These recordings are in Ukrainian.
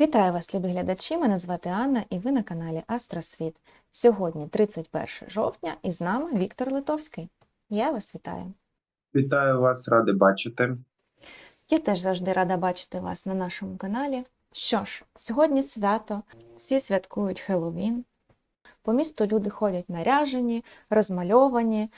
Вітаю вас, любі глядачі! Мене звати Анна і ви на каналі Астросвіт. Сьогодні 31 жовтня і з нами Віктор Литовський. Я вас вітаю. Вітаю вас, радий бачити. Я теж завжди рада бачити вас на нашому каналі. Що ж, сьогодні свято, всі святкують Хеллоуін. По місту люди ходять наряжені, розмальовані.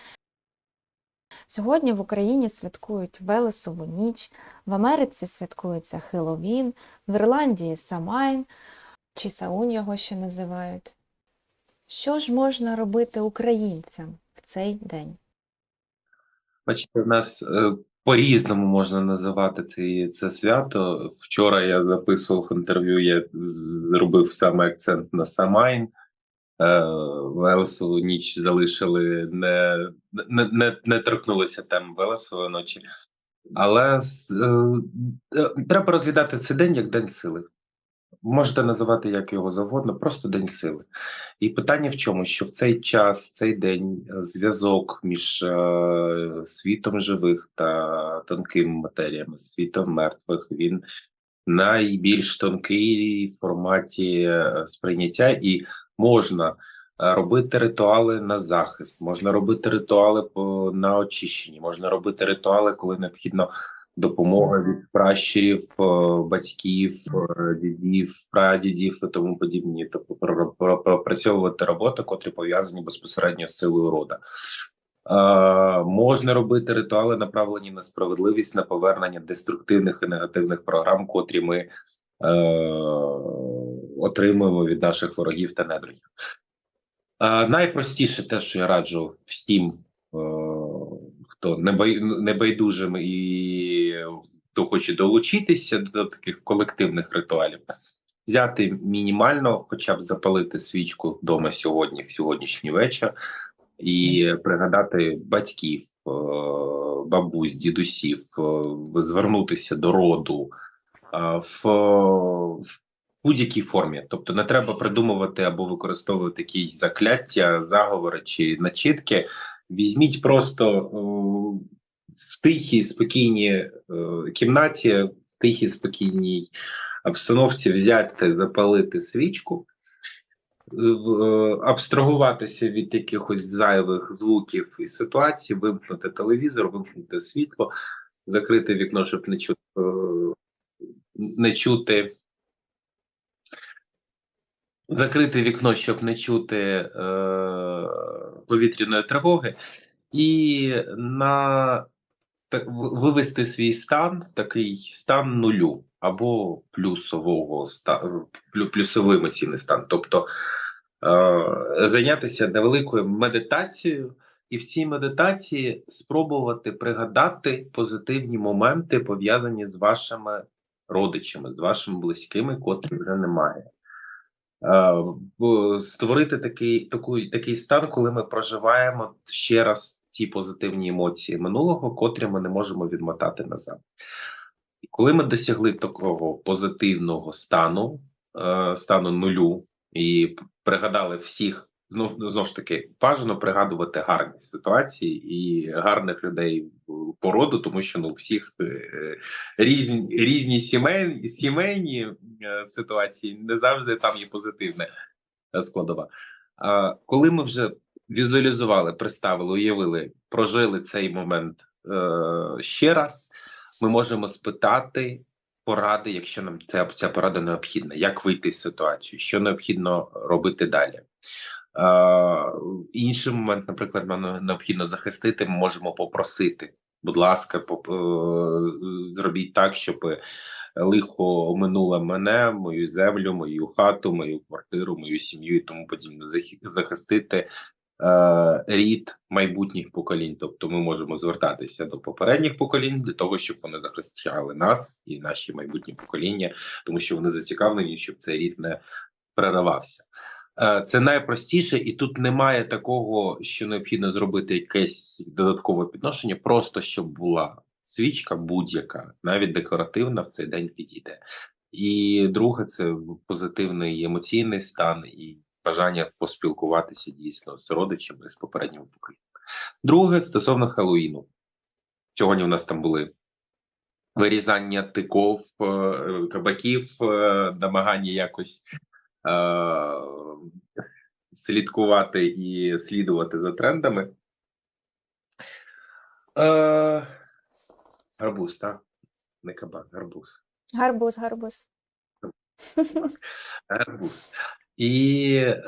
Сьогодні в Україні святкують Велесову ніч, в Америці святкується Хеллоуін, в Ірландії Самайн, чи Саун його ще називають. Що ж можна робити українцям в цей день? Бачите, в нас е, по-різному можна називати це, це свято. Вчора я записував інтерв'ю, я зробив саме акцент на Самайн. Е, Велесову ніч залишили, не, не, не, не торкнулися тем Велесової ночі. Але е, е, треба розглядати цей день як День сили. Можете називати як його завгодно, просто День сили. І питання в чому? Що в цей час, цей день, е, зв'язок між е, світом живих та тонкими матеріями, світом мертвих, він найбільш тонкий форматі е, сприйняття, і можна е, робити ритуали на захист, можна робити ритуали на очищенні, можна робити ритуали, коли необхідно допомога від пращурів, е, батьків, дідів, прадідів і тому подібні, тобто про- про- пропрацьовувати роботи, котрі пов'язані безпосередньо з силою рода. Е, можна робити ритуали, направлені на справедливість, на повернення деструктивних і негативних програм, котрі ми е, отримуємо від наших ворогів та недругів. Е, найпростіше те, що я раджу всім, е, хто небайдужим і хто хоче долучитися до таких колективних ритуалів, взяти мінімально, хоча б запалити свічку вдома сьогодні, в сьогоднішній вечір, і пригадати батьків, е, бабусь, дідусів, е, звернутися до роду е, в, в будь-якій формі. Тобто не треба придумувати або використовувати якісь закляття, заговори чи начітки. Візьміть просто в тихій, спокійній кімнаті, в тихій, спокійній обстановці взяти, запалити свічку, абстрагуватися від якихось зайвих звуків і ситуацій, вимкнути телевізор, вимкнути світло, закрити вікно, щоб не чути, е, не чути. Закрити вікно, щоб не чути е, повітряної тривоги, і на так, вивести свій стан в такий стан нулю або плюсового ста, плю- плюсовий емоційний стан. Тобто е, зайнятися невеликою медитацією, і в цій медитації спробувати пригадати позитивні моменти, пов'язані з вашими родичами, з вашими близькими, котрих вже немає. Е, створити такий, таку, такий стан, коли ми проживаємо ще раз ті позитивні емоції минулого, котрі ми не можемо відмотати назад. І коли ми досягли такого позитивного стану, е, стану нулю, і пригадали всіх, ну знову ж таки, бажано пригадувати гарні ситуації і гарних людей в породу, тому що ну всіх е, різні різні сімейні сімейні е, ситуації не завжди там є позитивна е, складова. А коли ми вже візуалізували, представили, уявили, прожили цей момент е, ще раз, ми можемо спитати поради, якщо нам ця, ця порада необхідна, як вийти з ситуації, що необхідно робити далі. Е, інший момент, наприклад, нам необхідно захистити, ми можемо попросити. Будь ласка, поп, е, зробіть так, щоб лихо оминуло мене, мою землю, мою хату, мою квартиру, мою сім'ю і тому подібне. Захи- Захистити е, рід майбутніх поколінь. Тобто ми можемо звертатися до попередніх поколінь для того, щоб вони захищали нас і наші майбутні покоління, тому що вони зацікавлені, щоб цей рід не переривався. Е, Це найпростіше, і тут немає такого, що необхідно зробити якесь додаткове підношення, просто щоб була свічка будь-яка, навіть декоративна в цей день підійде. І друге, це позитивний емоційний стан і бажання поспілкуватися дійсно з родичами з попереднього покоління. Друге стосовно Хеллоуіну. Сьогодні у нас там були вирізання тиков, е, кабаків, е, намагання якось е, слідкувати і слідувати за трендами. Е, гарбуз, так? Не кабак, гарбуз. Гарбуз, гарбуз. Гарбуз. І е,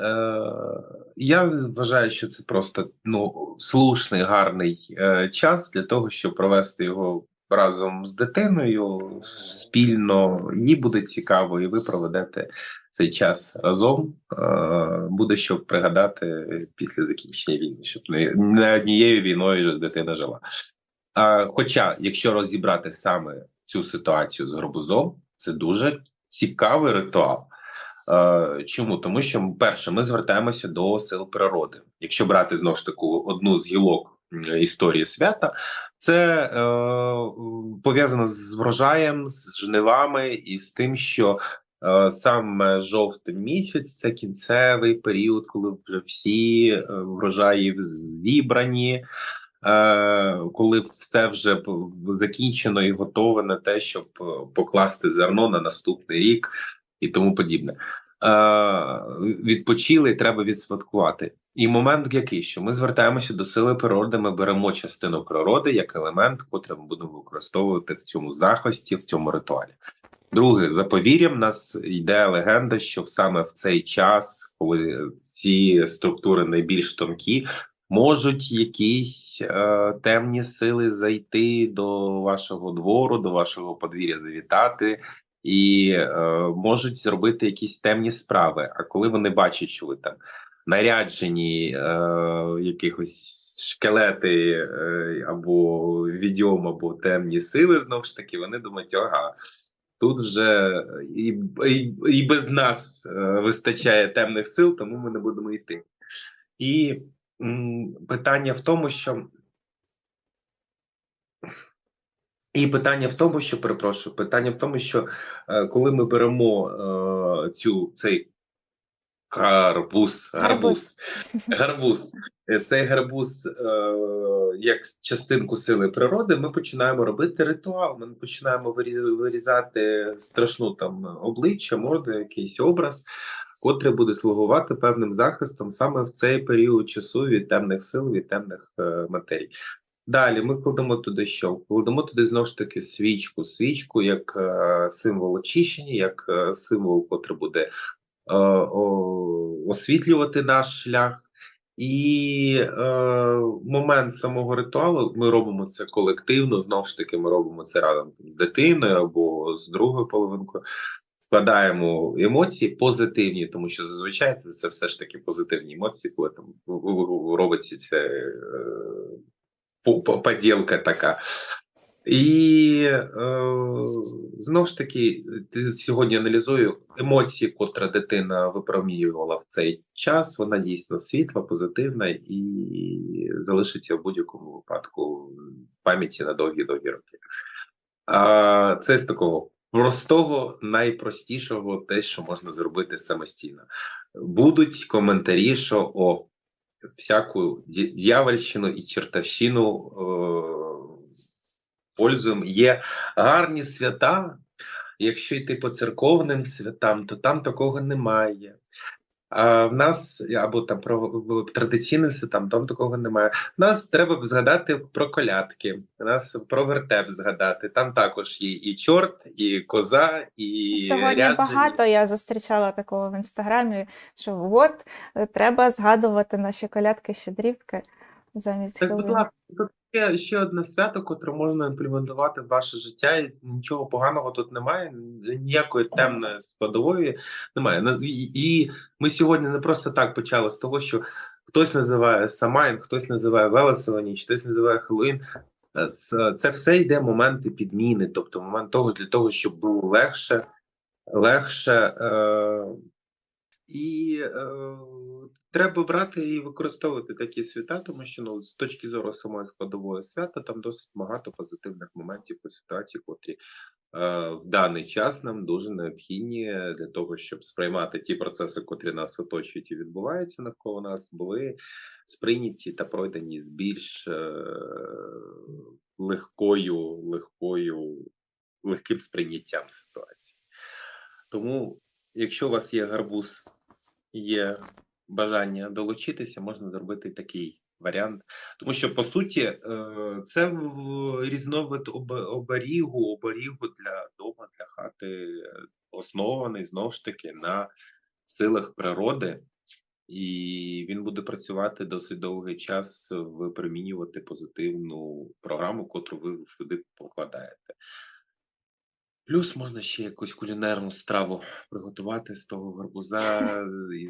я вважаю, що це просто ну, слушний, гарний е, час для того, щоб провести його разом з дитиною спільно. Їй буде цікаво, і ви проведете цей час разом. Е, буде що пригадати після закінчення війни, щоб не, не однією війною дитина жила. А, хоча, якщо розібрати саме цю ситуацію з гарбузом, це дуже цікавий ритуал. Е, Чому? Тому що, перше, ми звертаємося до сил природи. Якщо брати знову ж таку одну з гілок історії свята, це е, пов'язано з врожаєм, з жнивами і з тим, що е, саме жовтий місяць це кінцевий період, коли вже всі е, врожаї зібрані. Е, коли все вже закінчено і готове на те, щоб покласти зерно на наступний рік і тому подібне. Е, відпочили, треба відсвяткувати. І момент який, що ми звертаємося до сили природи, ми беремо частину природи як елемент, котрий ми будемо використовувати в цьому захисті, в цьому ритуалі. Друге, за повір'ям, нас йде легенда, що саме в цей час, коли ці структури найбільш тонкі, можуть якісь е, темні сили зайти до вашого двору, до вашого подвір'я завітати і е, можуть зробити якісь темні справи. А коли вони бачать, що ви там наряджені е, якихось шкелети е, або відьом, або темні сили, знову ж таки, вони думають, ага. Тут вже і, і, і без нас е, вистачає темних сил, тому ми не будемо йти. І м, питання в тому, що і питання в тому, що перепрошую, питання в тому, що е, коли ми беремо е, цю цей гарбуз, гарбуз, гарбуз, е, цей гарбуз е, як частинку сили природи, ми починаємо робити ритуал. Ми починаємо вирізати страшну там обличчя, морду, якийсь образ, котрий буде слугувати певним захистом саме в цей період часу від темних сил, від темних е, матерій. Далі ми кладемо туди що? Кладемо туди знову ж таки свічку. Свічку як е, символ очищення, як е, символ, котрий буде е, о, освітлювати наш шлях. І е, момент самого ритуалу ми робимо це колективно. Знову ж таки, ми робимо це разом з дитиною або з другою половинкою. Вкладаємо емоції позитивні, тому що зазвичай це, все ж таки позитивні емоції, коли там робиться це е, поділка така. І е, знову ж таки, сьогодні аналізую емоції, котра дитина випромінювала в цей час. Вона дійсно світла, позитивна і залишиться в будь-якому випадку в пам'яті на довгі-довгі роки. А, це з такого простого, найпростішого, те, що можна зробити самостійно. Будуть коментарі, що о, всяку ді- дьявольщину і чертовщину е, пользуємо. Є гарні свята. Якщо йти по церковним святам, то там такого немає. А в нас або там про традиційним святам, там такого немає. Нас треба б згадати про колядки, нас про вертеп згадати. Там також є і чорт, і коза, і Сьогодні ряджені. багато я зустрічала такого в інстаграмі, що от е, треба згадувати наші колядки щедрівки замість Так, будь ласка, є ще одне свято, котре можна імплементувати в ваше життя, і нічого поганого тут немає, ніякої темної складової немає. Ну, І, ми сьогодні не просто так почали з того, що хтось називає Самайн, хтось називає Велесова ніч, хтось називає Хеллоуін. Е, Це все йде моменти підміни, тобто момент того для того, щоб було легше, легше. Е, і е, треба брати і використовувати такі свята, тому що ну, з точки зору самої складової свята, там досить багато позитивних моментів і ситуацій, котрі е, в даний час нам дуже необхідні для того, щоб сприймати ті процеси, котрі нас оточують і відбуваються навколо нас, були сприйняті та пройдені з більш е, легкою, легкою легким сприйняттям ситуації. Тому, якщо у вас є гарбуз є бажання долучитися, можна зробити такий варіант. Тому що, по суті, е, це різновид оберігу, оберігу для дома, для хати, оснований знову ж таки на силах природи, і він буде працювати досить довгий час, випромінювати позитивну програму, котру ви туди покладаєте. Плюс можна ще якусь кулінарну страву приготувати з того гарбуза і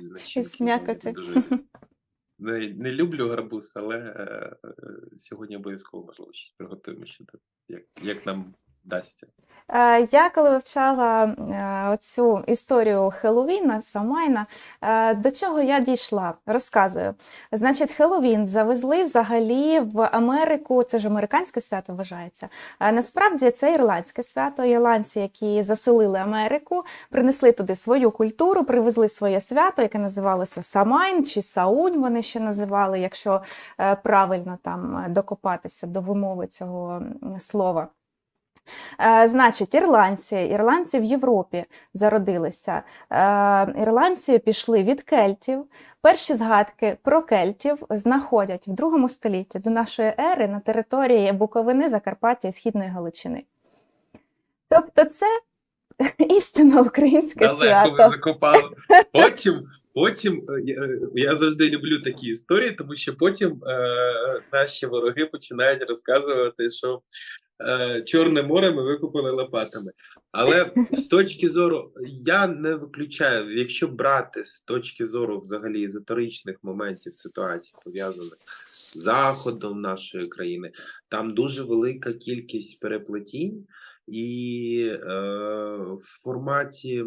м'якоті. Дуже не, не люблю гарбуз, але е, е, сьогодні обов'язково можливо щось приготуємо ще як, як нам вдасться. Е, Я коли вивчала е, оцю історію Хеллоуіна, Самайна, е, до чого я дійшла? Розказую. Значить, Хеллоуін завезли взагалі в Америку, це ж американське свято вважається. Насправді це ірландське свято. Ірландці, які заселили Америку, принесли туди свою культуру, привезли своє свято, яке називалося Самайн чи Саунь. Вони ще називали, якщо правильно там докопатися до вимови цього слова. Е, Значить, ірландці, ірландці в Європі зародилися. Е, Ірландці пішли від кельтів. Перші згадки про кельтів знаходять в другому столітті до нашої ери на території Буковини, Закарпаття і Східної Галичини. Тобто, це істинно українське Далеко ви свято. закопали. Потім, потім е, я, е, я завжди люблю такі історії, тому що потім е, наші вороги починають розказувати, що Чорне море ми викупили лопатами. Але з точки зору, я не виключаю, якщо брати з точки зору взагалі езотеричних моментів ситуацій, пов'язаних з заходом нашої країни, там дуже велика кількість переплетінь, і е, в форматі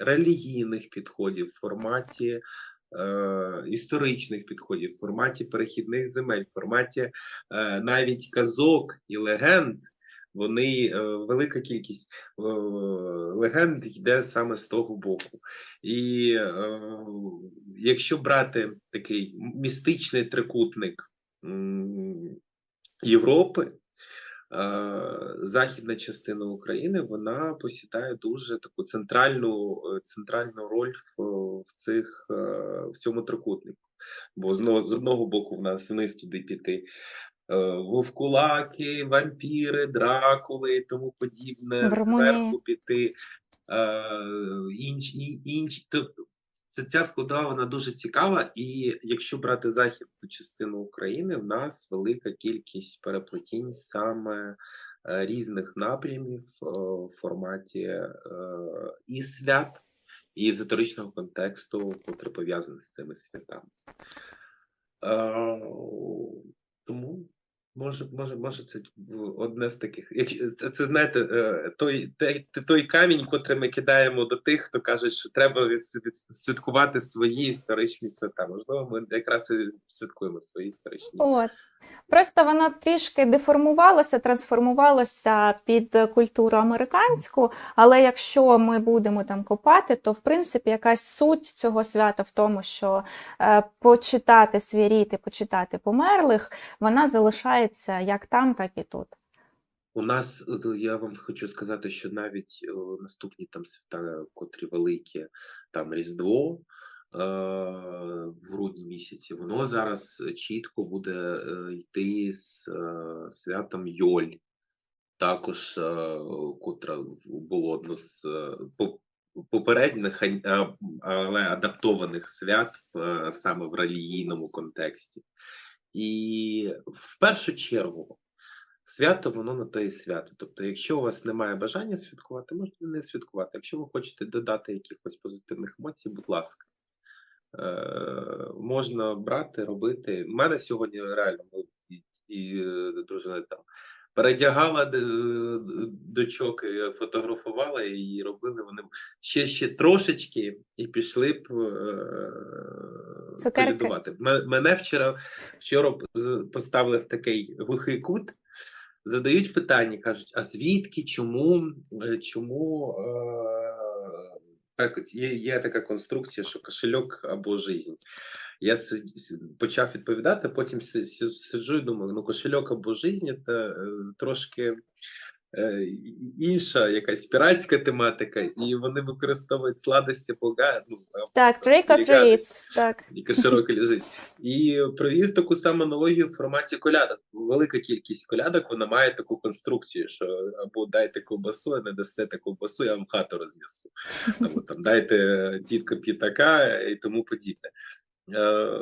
релігійних підходів, в форматі е, історичних підходів, в форматі перехідних земель, в форматі е, навіть казок і легенд. Вони е, велика кількість е, легенд йде саме з того боку. І е, якщо брати такий містичний трикутник Європи, е, західна частина України вона посідає дуже таку центральну, е, центральну роль в, в цих е, в цьому трикутнику. Бо з одного, з одного боку в нас вниз туди піти. е, Вовкулаки, вампіри, дракули і тому подібне, зверху піти е, інші, інші. Тобто це ця складова вона дуже цікава, і якщо брати західну частину України, в нас велика кількість переплетінь саме е, різних напрямів е, в форматі е, і свят, і езотеричного контексту, котрий пов'язаний з цими святами. Тому може, може, може, це одне з таких. Це, це знаєте, е, той, той, той камінь, котрий ми кидаємо до тих, хто каже, що треба від, відсвяткувати свої історичні свята. Можливо, ми якраз і святкуємо свої історичні. От. Просто воно трішки деформувалося, трансформувалося під культуру американську, але якщо ми будемо там копати, то в принципі якась суть цього свята в тому, що е, почитати свій рід і почитати померлих, вона залишається як там, так і тут. У нас я вам хочу сказати, що навіть наступні там свята, котрі великі, там Різдво е, в грудні місяці, воно зараз чітко буде е, йти з е, святом Йоль, також е, котре було одно з е, попередніх, але адаптованих свят е, саме в релігійному контексті. І в першу чергу свято воно на те і свято. Тобто, якщо у вас немає бажання святкувати, можете не святкувати. Якщо ви хочете додати якихось позитивних емоцій, будь ласка. Е, можна брати, робити. У мене сьогодні реально і, і е, дружина там передягала д- дочок, фотографувала і робили вони ще ще трошечки і пішли б е, колядувати. Мене вчора вчора поставили в такий глухий кут. Задають питання, кажуть: а звідки, чому, е, чому е, так, є, є така конструкція, що кошельок або жизнь. Я почав відповідати, потім си- си- сиджу і думаю, ну кошельок або жизнь це е, трошки інша якась піратська тематика, і вони використовують сладості бога. Ну, Так. Так. яка широко лежить. І провів таку саму аналогію в форматі колядок. Велика кількість колядок вона має таку конструкцію, що або дайте ковбасу, а не дасте ковбасу, я вам хату рознесу. Або там дайте тітка п'ятака і тому подібне. Е,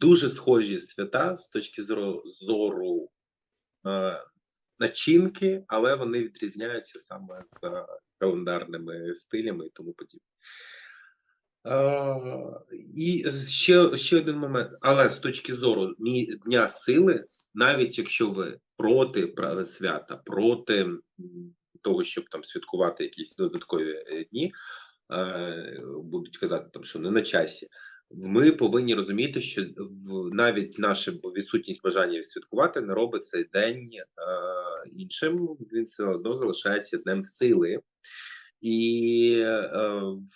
Дуже схожі свята з точки зору, зору е, начинки, але вони відрізняються саме за календарними стилями і тому подібне. Е, І ще, ще один момент. Але з точки зору Дня сили, навіть якщо ви проти свята, проти того, щоб там святкувати якісь додаткові е, дні, е, будуть казати, там, що не на часі. Ми повинні розуміти, що навіть наша відсутність бажання святкувати не робить цей день е, іншим. Він все одно залишається днем сили, і е,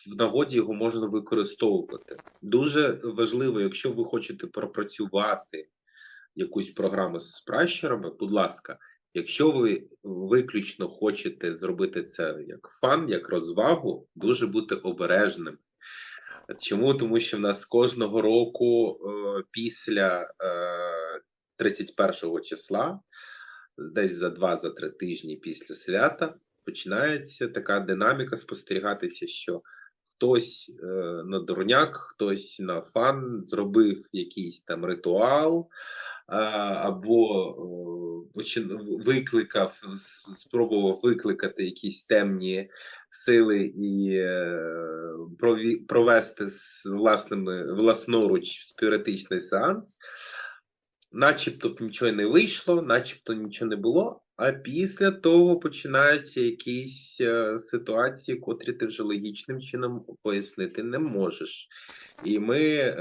в нагоді його можна використовувати. Дуже важливо, якщо ви хочете пропрацювати якусь програму з пращурами, будь ласка, якщо ви виключно хочете зробити це як фан, як розвагу, дуже бути обережним. Чому? Тому що в нас кожного року е, після е, 31 числа, десь за 2-3 тижні після свята, починається така динаміка спостерігатися, що хтось е, на дурняк, хтось на фан зробив якийсь там ритуал, або е, викликав, спробував викликати якісь темні сили і е, провести з власними власноруч спіритичний сеанс, начебто б нічого не вийшло, начебто нічого не було. А після того починаються якісь е, ситуації, котрі ти вже логічним чином пояснити не можеш. І ми е,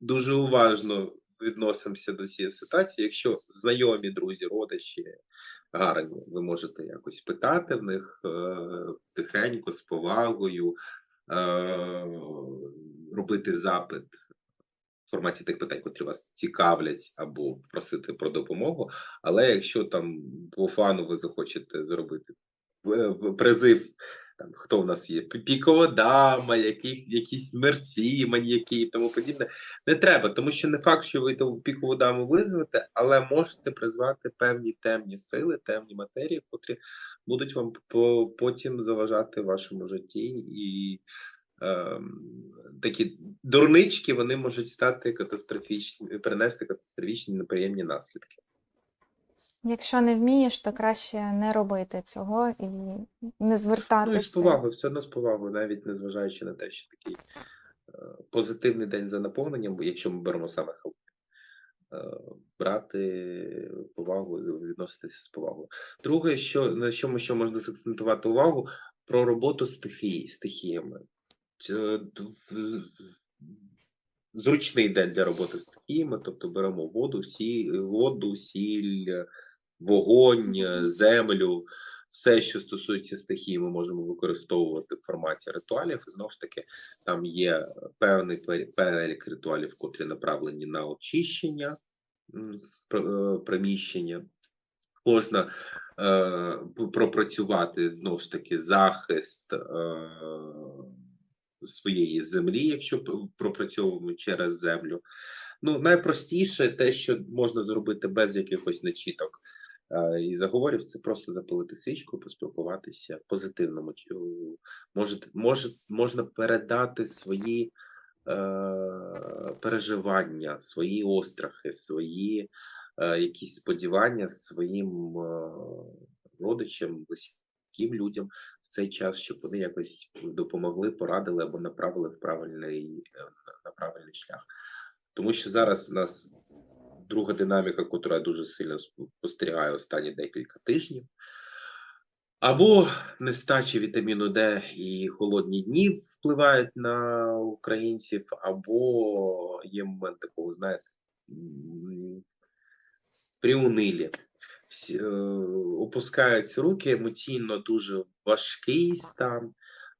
дуже уважно відносимося до цієї ситуації. Якщо знайомі друзі, родичі гарні, ви можете якось питати в них е, тихенько, з повагою, е, робити запит в форматі тих питань, котрі вас цікавлять, або просити про допомогу. Але якщо там по фану ви захочете зробити е, призив, там хто в нас є, пікова дама, які, якісь мерці, маньяки і тому подібне, не треба, тому що не факт, що ви ту пікову даму визвете, але можете призвати певні темні сили, темні матерії, котрі будуть вам по, потім заважати вашому житті і. Ем, такі дурнички вони можуть стати катастрофічні, принести катастрофічні неприємні наслідки. Якщо не вмієш, то краще не робити цього і не звертатися. Ну і з повагою, все одно з повагою, навіть незважаючи на те, що такий е, позитивний день за наповненням, бо якщо ми беремо саме Хеллоуін, е, брати повагу, відноситися з повагою. Друге, що на чому що можна закцентувати увагу про роботу стихії, стихіями. Зручний день для роботи з стихіями, тобто беремо воду, сі, воду, сіль, вогонь, землю, все, що стосується стихії, ми можемо використовувати в форматі ритуалів. І знову ж таки, там є певний перелік ритуалів, котрі направлені на очищення е, приміщення. Можна е, пропрацювати знову ж таки захист е, своєї землі, якщо пропрацьовуємо через землю. Ну, найпростіше те, що можна зробити без якихось начіток е, і заговорів, це просто запалити свічку, поспілкуватися в позитивному. ч- може, можна передати свої е, переживання, свої острахи, свої е, якісь сподівання своїм е, родичам, близьким людям в цей час, щоб вони якось допомогли, порадили або направили в правильний, е, на правильний шлях. Тому що зараз у нас друга динаміка, яку дуже сильно спостерігаю останні декілька тижнів. Або нестача вітаміну Д і холодні дні впливають на українців, або є момент такого, знаєте, приунилі. Всі, е, опускаються руки, емоційно дуже важкий стан,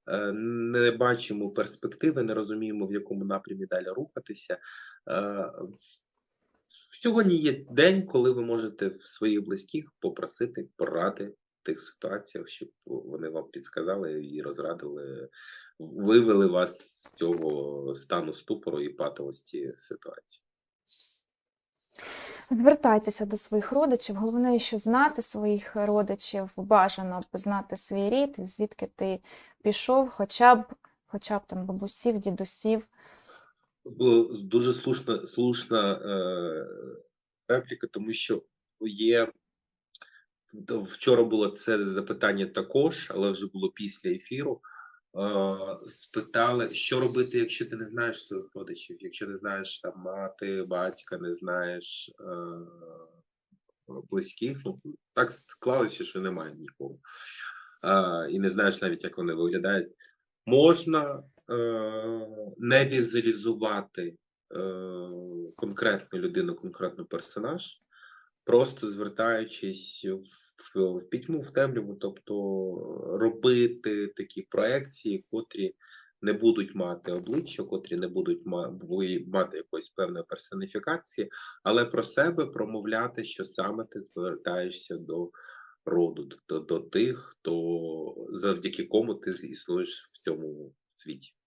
е, не бачимо перспективи, не розуміємо, в якому напрямі далі рухатися. Е, Сьогодні є день, коли ви можете в своїх близьких попросити поради в тих ситуаціях, щоб вони вам підсказали і розрадили, вивели вас з цього стану ступору і патовості ситуації. Звертайтеся до своїх родичів. Головне, що знати своїх родичів, бажано знати свій рід, звідки ти пішов, хоча б, хоча б там бабусів, дідусів. Дуже слушна, слушна е, репліка, тому що є вчора було це запитання також, але вже було після ефіру. Е, спитали, що робити, якщо ти не знаєш своїх родичів, якщо не знаєш там мати, батька, не знаєш е, близьких. Ну так склалося, що немає нікого. Е, і не знаєш навіть, як вони виглядають. Можна е, не візуалізувати е, конкретну людину, конкретну персонаж, просто звертаючись в, в пітьму, в темряву, тобто робити такі проекції, котрі не будуть мати обличчя, котрі не будуть ма- бу- мати якоїсь певної персоніфікації, але про себе промовляти, що саме ти звертаєшся до роду, до, до тих, хто завдяки кому ти існуєш в цьому світі.